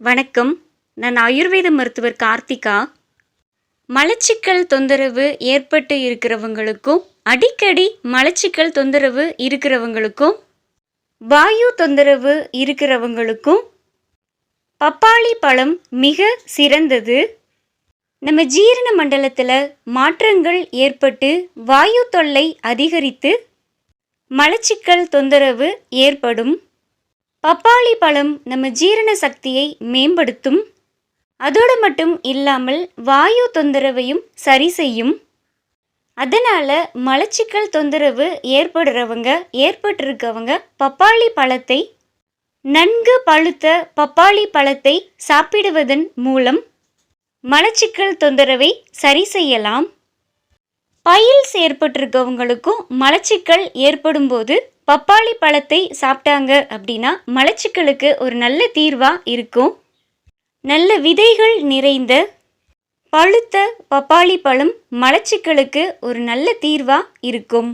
வணக்கம். நான் ஆயுர்வேத மருத்துவர் கார்த்திகா. மலச்சிக்கல் தொந்தரவு ஏற்பட்டு இருக்கிறவங்களுக்கும் அடிக்கடி மலச்சிக்கல் தொந்தரவு இருக்கிறவங்களுக்கும் வாயு தொந்தரவு இருக்கிறவங்களுக்கும் பப்பாளி பழம் மிக சிறந்தது. நம்ம ஜீரண மண்டலத்தில் மாற்றங்கள் ஏற்பட்டு வாயு தொல்லை அதிகரித்து மலச்சிக்கல் தொந்தரவு ஏற்படும். பப்பாளி பழம் நம்ம ஜீரண சக்தியை மேம்படுத்தும். அதோடு மட்டும் இல்லாமல் வாயு தொந்தரவையும் சரி செய்யும். அதனால் மலச்சிக்கல் தொந்தரவு ஏற்படுறவங்க ஏற்பட்டிருக்கவங்க பப்பாளி பழத்தை நன்கு பழுத்த பப்பாளி பழத்தை சாப்பிடுவதன் மூலம் மலச்சிக்கல் தொந்தரவை சரி செய்யலாம். பைல்ஸ் ஏற்பட்டிருக்கவங்களுக்கும் மலச்சிக்கல் ஏற்படும் போது பப்பாளி பழத்தை சாப்பிட்டாங்க அப்படின்னா மலச்சிக்கலுக்கு ஒரு நல்ல தீர்வாக இருக்கும். நல்ல விதைகள் நிறைந்த பழுத்த பப்பாளி பழம் மலச்சிக்கலுக்கு ஒரு நல்ல தீர்வாக இருக்கும்.